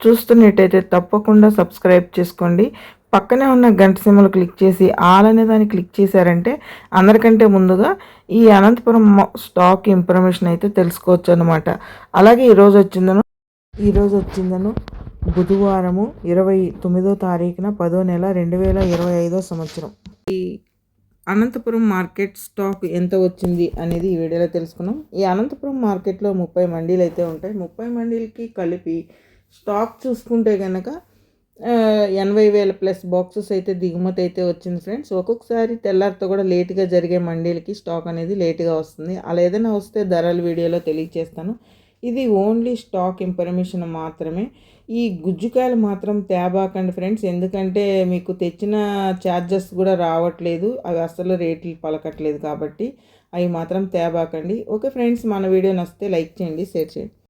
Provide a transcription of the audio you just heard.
చూస్తున్నట్టయితే తప్పకుండా సబ్స్క్రైబ్ చేసుకోండి. పక్కనే ఉన్న గంట సిమ్మలు క్లిక్ చేసి ఆల్ అనే దాన్ని క్లిక్ చేశారంటే అందరికంటే ముందుగా ఈ అనంతపురం స్టాక్ ఇన్ఫర్మేషన్ అయితే తెలుసుకోవచ్చు అనమాట అలాగే ఈరోజు వచ్చిందను ఈరోజు వచ్చిందను బుధవారము ఇరవై తొమ్మిదో తారీఖున పదో నెల రెండు వేల ఇరవై ఐదో సంవత్సరం. ఈ అనంతపురం మార్కెట్ స్టాక్ ఎంత వచ్చింది అనేది ఈ వీడియోలో తెలుసుకున్నాం. ఈ అనంతపురం మార్కెట్లో ముప్పై మండీలు అయితే ఉంటాయి. ముప్పై మండీలకి కలిపి స్టాక్ చూసుకుంటే కనుక ఎనభై వేల ప్లస్ బాక్సెస్ అయితే దిగుమతి అయితే వచ్చింది ఫ్రెండ్స్. ఒక్కొక్కసారి తెల్లారితో కూడా లేట్గా జరిగే మండీలకి స్టాక్ అనేది లేట్గా వస్తుంది. అలా ఏదైనా వస్తే ధరల వీడియోలో తెలియజేస్తాను ఇది ఓన్లీ స్టాక్ ఇన్ఫర్మేషన్ మాత్రమే. ఈ గుజ్జుకాయలు మాత్రం తేబాకండి ఫ్రెండ్స్. ఎందుకంటే మీకు తెచ్చిన ఛార్జెస్ కూడా రావట్లేదు. అవి అసలు రేట్లు పలకట్లేదు కాబట్టి అవి మాత్రం తేబాకండి. ఓకే ఫ్రెండ్స్ మన వీడియో నచ్చితే లైక్ చేయండి షేర్ చేయండి.